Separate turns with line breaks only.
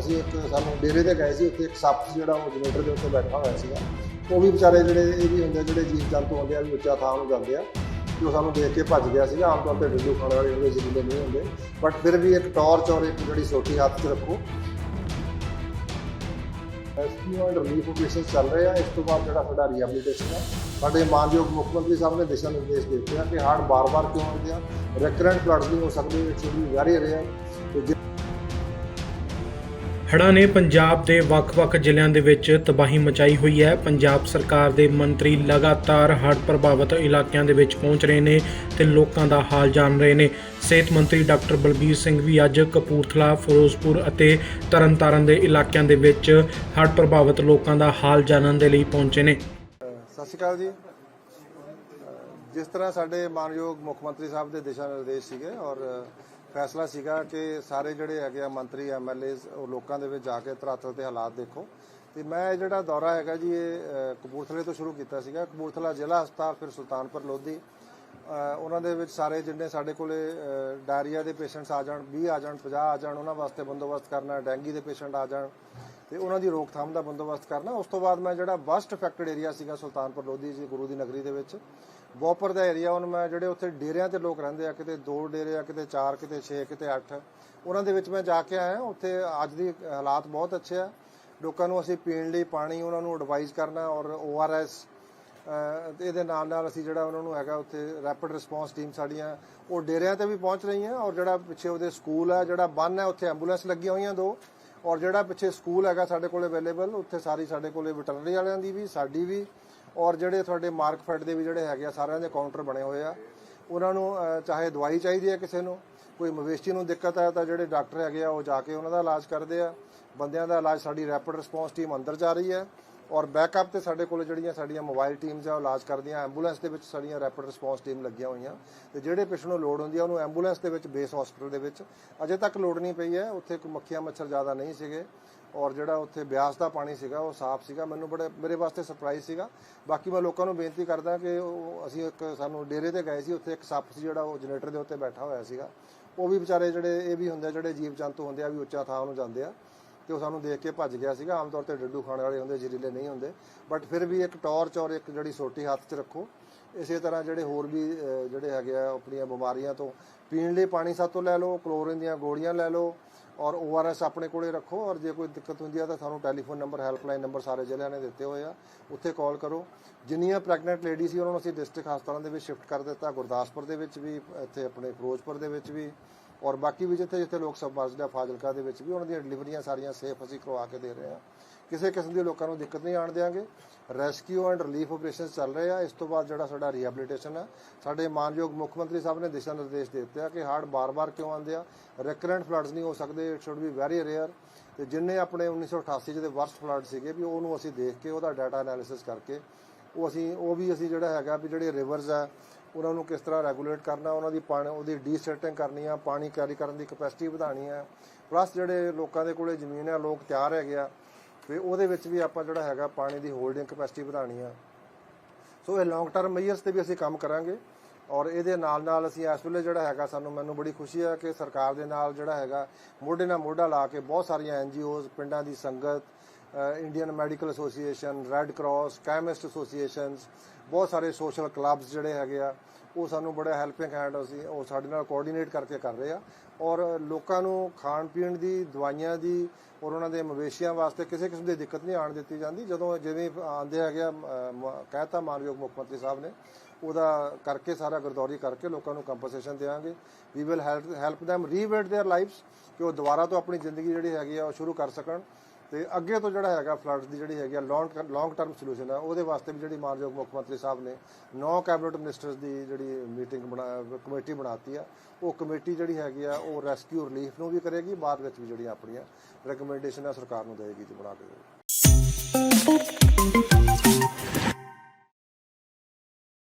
ਅਸੀਂ ਇੱਕ ਸਾਨੂੰ ਡੇਰੇ ਤੇ ਗਏ ਸੀ, ਉੱਥੇ ਇੱਕ ਸੱਪ ਜਿਹੜਾ ਉਹ ਜਨਰੇਟਰ ਦੇ ਉੱਤੇ ਬੈਠਾ ਹੋਇਆ ਸੀਗਾ। ਉਹ ਵੀ ਵਿਚਾਰੇ ਜਿਹੜੇ ਇਹ ਵੀ ਹੁੰਦੇ ਜਿਹੜੇ ਜੀਵ ਜੰਤੂ ਹੁੰਦੇ ਆ, ਵੀ ਉੱਚਾ ਥਾਂ ਨੂੰ ਜਾਂਦੇ ਆ। ਕਿ ਉਹ ਸਾਨੂੰ ਦੇਖ ਕੇ ਭੱਜ ਗਿਆ ਸੀਗਾ, ਆਮ ਤੌਰ ਤੇ ਡੱਡੂ ਖਾਣ ਵਾਲੇ ਜਿਹੜੇ ਜ਼ਹਿਰੀਲੇ ਨਹੀਂ ਹੁੰਦੇ। ਬਟ ਫਿਰ ਵੀ ਇੱਕ ਟਾਰਚ ਔਰ ਇੱਕ ਜਿਹੜੀ ਸੋਟੀ ਹੱਥ 'ਚ ਰੱਖੋ। ਰੈਸਕਿਊ ਐਂਡ ਰਿਲੀਫ ਆਪਰੇਸ਼ਨ ਚੱਲ ਰਹੇ ਆ। ਇਸ ਤੋਂ ਬਾਅਦ ਜਿਹੜਾ ਸਾਡਾ ਰੀਹੈਬਿਲਿਟੇਸ਼ਨ ਹੈ ਸਾਡੇ ਮਾਨਯੋਗ ਮੁੱਖ ਮੰਤਰੀ ਸਾਹਿਬ ਨੇ ਦਿਸ਼ਾ ਨਿਰਦੇਸ਼ ਦਿੱਤੇ ਆ ਕਿ ਹੜ੍ਹ ਬਾਰ-ਬਾਰ ਕਿਉਂ ਆਉਂਦੇ ਆ। ਰੈਕਰੈਂਟ ਫਲੱਡਸ ਨਹੀਂ ਹੋ ਸਕਦੇ it should be very rare ਤੇ ਜੇ
ਹੜ੍ਹਾਂ ਨੇ ਪੰਜਾਬ ਦੇ ਵੱਖ-ਵੱਖ ਜ਼ਿਲ੍ਹਿਆਂ ਦੇ ਵਿੱਚ ਤਬਾਹੀ ਮਚਾਈ ਹੋਈ ਹੈ। ਪੰਜਾਬ ਸਰਕਾਰ ਦੇ ਮੰਤਰੀ ਲਗਾਤਾਰ ਹੜ੍ਹ ਪ੍ਰਭਾਵਿਤ ਇਲਾਕਿਆਂ ਦੇ ਵਿੱਚ ਪਹੁੰਚ ਰਹੇ ਨੇ ਤੇ ਲੋਕਾਂ ਦਾ ਹਾਲ ਜਾਣ ਰਹੇ ਨੇ। ਸਿਹਤ ਮੰਤਰੀ ਡਾਕਟਰ ਬਲਬੀਰ ਸਿੰਘ ਵੀ ਅੱਜ ਕਪੂਰਥਲਾ, ਫਿਰੋਜ਼ਪੁਰ ਅਤੇ ਤਰਨਤਾਰਨ ਦੇ ਇਲਾਕਿਆਂ ਦੇ ਵਿੱਚ ਹੜ੍ਹ ਪ੍ਰਭਾਵਿਤ ਲੋਕਾਂ ਦਾ ਹਾਲ ਜਾਣਨ ਦੇ ਲਈ ਪਹੁੰਚੇ ਨੇ।
ਸਤਿ ਸ਼੍ਰੀ ਅਕਾਲ ਜੀ। ਜਿਸ ਤਰ੍ਹਾਂ ਸਾਡੇ ਮਾਨਯੋਗ ਮੁੱਖ ਮੰਤਰੀ ਸਾਹਿਬ ਦੇ ਦਿਸ਼ਾ ਨਿਰਦੇਸ਼ ਸੀਗੇ ਔਰ ਫੈਸਲਾ ਸੀਗਾ ਕਿ ਸਾਰੇ ਜਿਹੜੇ ਹੈਗੇ ਆ ਮੰਤਰੀ ਐਮਐਲਏ ਉਹ ਲੋਕਾਂ ਦੇ ਵਿੱਚ ਜਾ ਕੇ ਧਰਾਤਲ ਤੇ ਹਾਲਾਤ ਦੇਖੋ। ਤੇ ਮੈਂ ਇਹ ਜਿਹੜਾ ਦੌਰਾ ਹੈਗਾ ਜੀ, ਇਹ ਕਪੂਰਥਲੇ ਤੋਂ ਸ਼ੁਰੂ ਕੀਤਾ ਸੀਗਾ। ਕਪੂਰਥਲਾ ਜ਼ਿਲ੍ਹਾ ਹਸਪਤਾਲ, ਫਿਰ ਸੁਲਤਾਨਪੁਰ, ਲੋਧੀ। ਉਹਨਾਂ ਦੇ ਵਿੱਚ ਸਾਰੇ ਜਿੰਨੇ ਸਾਡੇ ਕੋਲੇ ਡਾਇਰੀਆ ਦੇ ਪੇਸ਼ੈਂਟਸ ਆ ਜਾਣ 20 ਆ ਜਾਣ 50 ਆ ਜਾਣ, ਉਹਨਾਂ ਵਾਸਤੇ ਬੰਦੋਬਸਤ ਕਰਨਾ, ਡੈਂਗੀ ਦੇ ਪੇਸ਼ੈਂਟ ਆ ਜਾਣ। ਤੇ ਉਹਨਾਂ ਦੀ ਰੋਕਥਾਮ ਦਾ ਬੰਦੋਬਸਤ ਕਰਨਾ। ਉਸ ਤੋਂ ਬਾਅਦ ਮੈਂ ਜਿਹੜਾ ਵਸਟ ਅਫੈਕਟਡ ਏਰੀਆ ਸੀਗਾ ਸੁਲਤਾਨਪੁਰ ਲੋਧੀ ਜੀ, ਗੁਰੂ ਦੀ ਨਗਰੀ ਦੇ ਵਿੱਚ। ਬੋਪਰ ਦਾ ਏਰੀਆ ਉਹਨੂੰ ਮੈਂ ਜਿਹੜੇ ਉੱਥੇ ਡੇਰਿਆਂ ਤੇ ਲੋਕ ਰਹਿੰਦੇ ਆ, ਕਿਤੇ ਦੋ ਡੇਰੇ ਆ, ਕਿਤੇ ਚਾਰ, ਕਿਤੇ 6 ਕਿਤੇ 8 ਉਹਨਾਂ ਦੇ ਵਿੱਚ ਮੈਂ ਜਾ ਕੇ ਆਇਆ। ਉੱਥੇ ਅੱਜ ਦੀ ਹਾਲਾਤ ਬਹੁਤ ਅੱਛੇ ਆ। ਲੋਕਾਂ ਨੂੰ ਅਸੀਂ ਪੀਣ ਲਈ ਪਾਣੀ, ਉਹਨਾਂ ਨੂੰ ਐਡਵਾਈਸ ਕਰਨਾ ਔਰ ਓਆਰਐਸ ਇਹਦੇ ਨਾਲ ਨਾਲ ਅਸੀਂ ਜਿਹੜਾ ਉਹਨਾਂ ਨੂੰ ਹੈਗਾ ਉੱਥੇ ਰੈਪਿਡ ਰਿਸਪੌਂਸ ਟੀਮ ਸਾਡੀਆਂ, ਉਹ ਡੇਰਿਆਂ ਤੇ ਵੀ ਪਹੁੰਚ ਰਹੀਆਂ ਔਰ ਜਿਹੜਾ ਪਿੱਛੇ ਉਹਦੇ ਸਕੂਲ ਹੈ ਜਿਹੜਾ ਬੰਨ ਹੈ ਉੱਥੇ ਐਂਬੂਲੈਂਸ ਲੱਗੀਆਂ ਹੋਈਆਂ ਦੋ। ਔਰ ਜਿਹੜਾ ਪਿੱਛੇ ਸਕੂਲ ਹੈਗਾ ਸਾਡੇ ਕੋਲ ਅਵੇਲੇਬਲ, ਉੱਥੇ ਸਾਰੀ ਸਾਡੇ ਕੋਲੇ ਵੈਟਰਨਰੀ ਵਾਲਿਆਂ ਦੀ ਵੀ, ਸਾਡੀ ਵੀ, ਔਰ ਜਿਹੜੇ ਤੁਹਾਡੇ ਮਾਰਕਫੈਟ ਦੇ ਵੀ ਜਿਹੜੇ ਹੈਗੇ ਆ, ਸਾਰਿਆਂ ਦੇ ਕਾਊਂਟਰ ਬਣੇ ਹੋਏ ਆ। ਉਹਨਾਂ ਨੂੰ ਚਾਹੇ ਦਵਾਈ ਚਾਹੀਦੀ ਹੈ ਕਿਸੇ ਨੂੰ, ਕੋਈ ਮਵੇਸ਼ੀ ਨੂੰ ਦਿੱਕਤ ਹੈ ਤਾਂ ਜਿਹੜੇ ਡਾਕਟਰ ਹੈਗੇ ਆ, ਉਹ ਜਾ ਕੇ ਉਹਨਾਂ ਦਾ ਇਲਾਜ ਕਰਦੇ ਆ। ਬੰਦਿਆਂ ਦਾ ਇਲਾਜ, ਸਾਡੀ ਰੈਪਿਡ ਰਿਸਪੌਂਸ ਟੀਮ ਅੰਦਰ ਜਾ ਰਹੀ ਹੈ। ਔਰ ਬੈਕਅਪ ਤੇ ਸਾਡੇ ਕੋਲ ਜਿਹੜੀਆਂ ਸਾਡੀਆਂ ਮੋਬਾਈਲ ਟੀਮਸ ਆ ਉਹ ਇਲਾਜ ਕਰਦੀਆਂ ਐਂਬੂਲੈਂਸ ਦੇ ਵਿੱਚ ਸਾਡੀਆਂ ਰੈਪਿਡ ਰਿਸਪੌਂਸ ਟੀਮ ਲੱਗੀਆਂ ਹੋਈਆਂ। ਤੇ ਜਿਹੜੇ ਪੇਸ਼ੈਂਟ ਨੂੰ ਲੋੜ ਹੁੰਦੀ ਆ ਉਹਨੂੰ ਐਂਬੂਲੈਂਸ ਦੇ ਵਿੱਚ ਬੇਸ ਹਸਪੀਟਲ ਦੇ ਵਿੱਚ। ਅਜੇ ਤੱਕ ਲੋੜ ਨਹੀਂ ਪਈ ਹੈ ਉੱਥੇ ਕੋਈ ਮੱਖੀਆਂ ਮੱਛਰ ਜ਼ਿਆਦਾ ਨਹੀਂ ਸੀਗੇ। ਔਰ ਜਿਹੜਾ ਉੱਥੇ ਬਿਆਸ ਦਾ ਪਾਣੀ ਸੀਗਾ ਉਹ ਸਾਫ਼ ਸੀਗਾ। ਮੈਨੂੰ ਬੜੇ ਮੇਰੇ ਵਾਸਤੇ ਸਰਪ੍ਰਾਈਜ਼ ਸੀਗਾ। ਬਾਕੀ ਮੈਂ ਲੋਕਾਂ ਨੂੰ ਬੇਨਤੀ ਕਰਦਾ ਕਿ ਉਹ ਅਸੀਂ ਇੱਕ ਸਾਨੂੰ ਡੇਰੇ ਤੇ ਗਏ ਸੀ ਉੱਥੇ ਇੱਕ ਸੱਪ ਸੀ ਜਿਹੜਾ ਉਹ ਜਨਰੇਟਰ ਦੇ ਉੱਤੇ ਬੈਠਾ ਹੋਇਆ ਸੀਗਾ। ਉਹ ਵੀ ਵਿਚਾਰੇ ਜਿਹੜੇ ਇਹ ਵੀ ਹੁੰਦੇ ਆ, ਜਿਹੜੇ ਜੀਵ ਜੰਤੂ ਹੁੰਦੇ ਆ ਵੀ ਉੱਚਾ ਥਾਂ ਨੂੰ ਜਾਂਦੇ ਆ। ਤੇ ਉਹ ਸਾਨੂੰ ਦੇਖ ਕੇ ਭੱਜ ਗਿਆ ਸੀਗਾ। ਆਮ ਤੌਰ ਤੇ ਡੱਡੂ ਖਾਣ ਵਾਲੇ ਹੁੰਦੇ, ਜ਼ਹਿਰੀਲੇ ਨਹੀਂ ਹੁੰਦੇ। ਬਟ ਫਿਰ ਵੀ ਇੱਕ ਟਾਰਚ ਔਰ ਇੱਕ ਜਿਹੜੀ ਸੋਟੀ ਹੱਥ 'ਚ ਰੱਖੋ। ਇਸੇ ਤਰ੍ਹਾਂ ਜਿਹੜੇ ਹੋਰ ਵੀ ਜਿਹੜੇ ਹੈਗੇ ਆ ਆਪਣੀਆਂ ਬਿਮਾਰੀਆਂ ਤੋਂ ਪੀਣ ਲਈ ਪਾਣੀ ਸਾਤੋਂ ਲੈ ਲਓ ਕਲੋਰੀਨ ਦੀਆਂ ਗੋਲੀਆਂ ਲੈ ਲਓ ਔਰ ORS ਆਪਣੇ ਕੋਲੇ ਰੱਖੋ ਔਰ ਜੇ ਕੋਈ ਦਿੱਕਤ ਹੁੰਦੀ ਆ ਤਾਂ ਸਾਨੂੰ ਟੈਲੀਫੋਨ ਨੰਬਰ ਹੈਲਪਲਾਈਨ ਨੰਬਰ ਸਾਰੇ ਜ਼ਿਲ੍ਹਿਆਂ ਨੇ ਦਿੱਤੇ ਹੋਏ ਆ। ਉੱਥੇ ਕਾਲ ਕਰੋ। ਜਿੰਨੀਆਂ ਪ੍ਰੈਗਨੈਂਟ ਲੇਡੀ ਸੀ, ਉਹਨਾਂ ਨੂੰ ਅਸੀਂ ਡਿਸਟ੍ਰਿਕਟ ਹਸਪਤਾਲਾਂ ਦੇ ਵਿੱਚ ਸ਼ਿਫਟ ਕਰ ਦਿੱਤਾ, ਗੁਰਦਾਸਪੁਰ ਦੇ ਵਿੱਚ ਵੀ, ਇੱਥੇ ਆਪਣੇ ਫਿਰੋਜ਼ਪੁਰ ਦੇ ਵਿੱਚ ਵੀ। ਔਰ ਬਾਕੀ ਵੀ ਜਿੱਥੇ ਜਿੱਥੇ ਲੋਕ ਸਬਮਰਜਡ ਆ, ਫਾਜ਼ਿਲਕਾ ਦੇ ਵਿੱਚ ਵੀ ਉਹਨਾਂ ਦੀਆਂ ਡਿਲੀਵਰੀਆਂ ਸਾਰੀਆਂ ਸੇਫ ਅਸੀਂ ਕਰਵਾ ਕੇ ਦੇ ਰਹੇ ਹਾਂ। ਕਿਸੇ ਕਿਸਮ ਦੀ ਲੋਕਾਂ ਨੂੰ ਦਿੱਕਤ ਨਹੀਂ ਆਣ ਦਿਆਂਗੇ। ਰੈਸਕਿਊ ਐਂਡ ਰਿਲੀਫ ਆਪਰੇਸ਼ਨਸ ਚੱਲ ਰਹੇ ਆ। ਇਸ ਤੋਂ ਬਾਅਦ ਜਿਹੜਾ ਸਾਡਾ ਰੀਹੈਬਿਲਿਟੇਸ਼ਨ ਆ, ਸਾਡੇ ਮਾਨਯੋਗ ਮੁੱਖ ਮੰਤਰੀ ਸਾਹਿਬ ਨੇ ਦਿਸ਼ਾ ਨਿਰਦੇਸ਼ ਦੇ ਦਿੱਤੇ ਆ ਕਿ ਹੜ੍ਹ ਬਾਰ-ਬਾਰ ਕਿਉਂ ਆਉਂਦੇ ਆ? ਰੈਕਰੈਂਟ ਫਲੱਡਸ ਨਹੀਂ ਹੋ ਸਕਦੇ it should be very rare ਤੇ ਜਿੰਨੇ ਆਪਣੇ 1988 ਦੇ ਵਰਸਟ ਫਲੱਡ ਸੀਗੇ ਵੀ ਉਹਨੂੰ ਅਸੀਂ ਦੇਖ ਕੇ ਉਹਦਾ ਡਾਟਾ ਐਨਾਲਿਸਿਸ ਕਰਕੇ ਉਹ ਅਸੀਂ, ਉਹ ਵੀ ਅਸੀਂ ਜਿਹੜਾ ਹੈਗਾ ਵੀ ਜਿਹੜੇ ਰਿਵਰਸ ਆ, ਉਹਨਾਂ ਨੂੰ ਕਿਸ ਤਰ੍ਹਾਂ ਰੈਗੂਲੇਟ ਕਰਨਾ, ਉਹਨਾਂ ਦੀ ਪਾਣੀ, ਉਹਦੀ ਡੀਸੈਟਿੰਗ ਕਰਨੀ ਆ, ਪਾਣੀ ਕੈਰੀ ਕਰਨ ਦੀ ਕਪੈਸਿਟੀ ਵਧਾਣੀ ਆ। ਪਲੱਸ ਜਿਹੜੇ ਲੋਕਾਂ ਦੇ ਕੋਲੇ ਜ਼ਮੀਨ ਆ, ਲੋਕ ਤਿਆਰ ਹੈਗੇ ਆ, ਵੀ ਉਹਦੇ ਵਿੱਚ ਵੀ ਆਪਾਂ ਜਿਹੜਾ ਹੈਗਾ ਪਾਣੀ ਦੀ ਹੋਲਡਿੰਗ ਕਪੈਸਿਟੀ ਵਧਾਣੀ ਆ। ਸੋ ਇਹ ਲੌਂਗ ਟਰਮ ਮੇਜਰਸ ਤੇ ਵੀ ਅਸੀਂ ਕੰਮ ਕਰਾਂਗੇ ਔਰ ਇਹਦੇ ਨਾਲ ਨਾਲ ਅਸੀਂ ਇਸ ਵੇਲੇ ਜਿਹੜਾ ਹੈਗਾ ਸਾਨੂੰ, ਮੈਨੂੰ ਬੜੀ ਖੁਸ਼ੀ ਹੈ ਕਿ ਸਰਕਾਰ ਦੇ ਨਾਲ ਜਿਹੜਾ ਹੈਗਾ ਮੋਢੇ ਨਾਲ ਮੋਢਾ ਲਾ ਕੇ ਬਹੁਤ ਸਾਰੀਆਂ ਐਨਜੀਓਜ਼ ਪਿੰਡਾਂ ਦੀ ਸੰਗਤ Indian medical association red cross chemist associations ਬਹੁਤ ਸਾਰੇ ਸੋਸ਼ਲ ਕਲੱਬਸ ਜਿਹੜੇ ਹੈਗੇ ਆ ਉਹ ਸਾਨੂੰ ਬੜਾ ਹੈਲਪਿੰਗ ਹੈਂਡ ਅਸੀਂ ਉਹ ਸਾਡੇ ਨਾਲ ਕੋਆਰਡੀਨੇਟ ਕਰਕੇ ਕਰ ਰਹੇ ਆ ਔਰ ਲੋਕਾਂ ਨੂੰ ਖਾਣ ਪੀਣ ਦੀ ਦਵਾਈਆਂ ਦੀ ਔਰ ਉਹਨਾਂ ਦੇ ਮਵੇਸ਼ੀਆਂ ਵਾਸਤੇ ਕਿਸੇ ਕਿਸਮ ਦੀ ਦਿੱਕਤ ਨਹੀਂ ਆਣ ਦਿੱਤੀ ਜਾਂਦੀ ਜਦੋਂ ਜਿਵੇਂ ਆਂਦੇ ਹੈਗੇ ਆ ਮ- ਮ- ਕਹਿਤਾ ਮਾਨਯੋਗ ਮੁੱਖ ਮੰਤਰੀ ਸਾਹਿਬ ਨੇ ਉਹਦਾ ਕਰਕੇ ਸਾਰਾ ਗਰਦੌਰੀ ਕਰਕੇ ਲੋਕਾਂ ਨੂੰ ਕੰਪਨਸੇਸ਼ਨ ਦੇਵਾਂਗੇ we will help help them rebuild their lives ਕਿ ਉਹ ਦੁਬਾਰਾ ਤੋਂ ਆਪਣੀ ਜ਼ਿੰਦਗੀ ਜਿਹੜੀ ਹੈਗੀ ਆ ਉਹ ਸ਼ੁਰੂ ਕਰ ਸਕਣ ਤੇ ਅੱਗੇ ਤੋਂ ਜਿਹੜਾ ਹੈਗਾ ਫਲੱਡਸ ਦੀ ਜਿਹੜੀ ਹੈਗੀ ਆ ਲੌਂਗ ਲੌਂਗ ਟਰਮ ਸੋਲੂਸ਼ਨ ਹੈ ਉਹਦੇ ਵਾਸਤੇ ਵੀ ਜਿਹੜੀ ਮਾਨਯੋਗ ਮੁੱਖ ਮੰਤਰੀ ਸਾਹਿਬ ਨੇ ਨੌ ਕੈਬਨਿਟ ਮਿਨਿਸਟਰਸ ਦੀ ਜਿਹੜੀ ਮੀਟਿੰਗ ਬਣਾ, ਕਮੇਟੀ ਬਣਾਤੀ ਆ। ਉਹ ਕਮੇਟੀ ਜਿਹੜੀ ਹੈਗੀ ਆ, ਉਹ ਰੈਸਕਿਊ ਰਿਲੀਫ ਨੂੰ ਵੀ ਕਰੇਗੀ, ਬਾਅਦ ਵਿੱਚ ਵੀ ਜਿਹੜੀਆਂ ਆਪਣੀਆਂ ਰეკਮੈਂਡੇਸ਼ਨ ਸਰਕਾਰ ਨੂੰ ਦੇਵੇਗੀ ਤੇ ਬਣਾ ਕੇ। ਦੇਵੇਗੀ